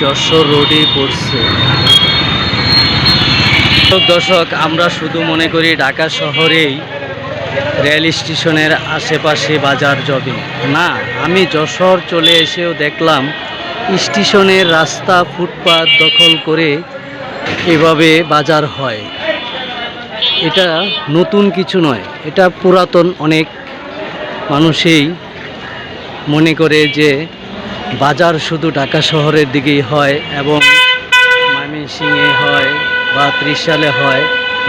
যশোর রোডে পড়ছে। দর্শক, আমরা শুধু মনে করি ঢাকা শহরেই রেল স্টেশনের আশেপাশে বাজার জবে না, আমি যশোর চলে এসেও দেখলাম স্টেশনের রাস্তা ফুটপাত দখল করে এভাবে বাজার হয়। এটা নতুন কিছু নয়, এটা পুরাতন অনেক মানুষেই মনে করে যে বাজার শুধু ঢাকা শহরের দিকেই হয় এবং ময়মনসিংহে হয় বা ত্রিশালে হয়।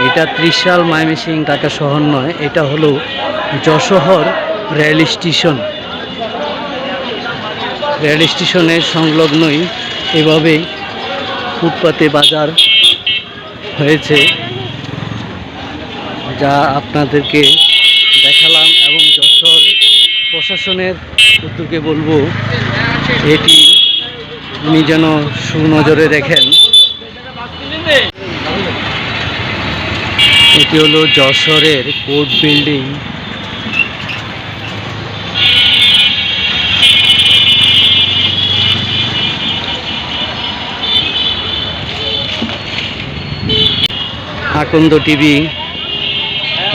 এটা ত্রিশাল ময়মনসিং ঢাকা শহর নয়, এটা হলো যশোহর রেল স্টেশন। রেল স্টেশনের সংলগ্নই এভাবেই ফুটপাতে বাজার হয়েছে, যা আপনাদেরকে দেখালাম এবং যশোর প্রশাসনের উদ্যোগে বলব এটি উনি যেন সুনজরে দেখেন। এটি হলো যশোরের court building. Akanda TV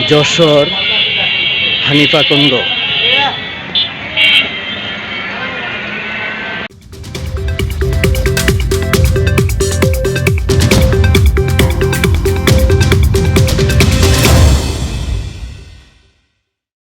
Jessore Hanif Akanda.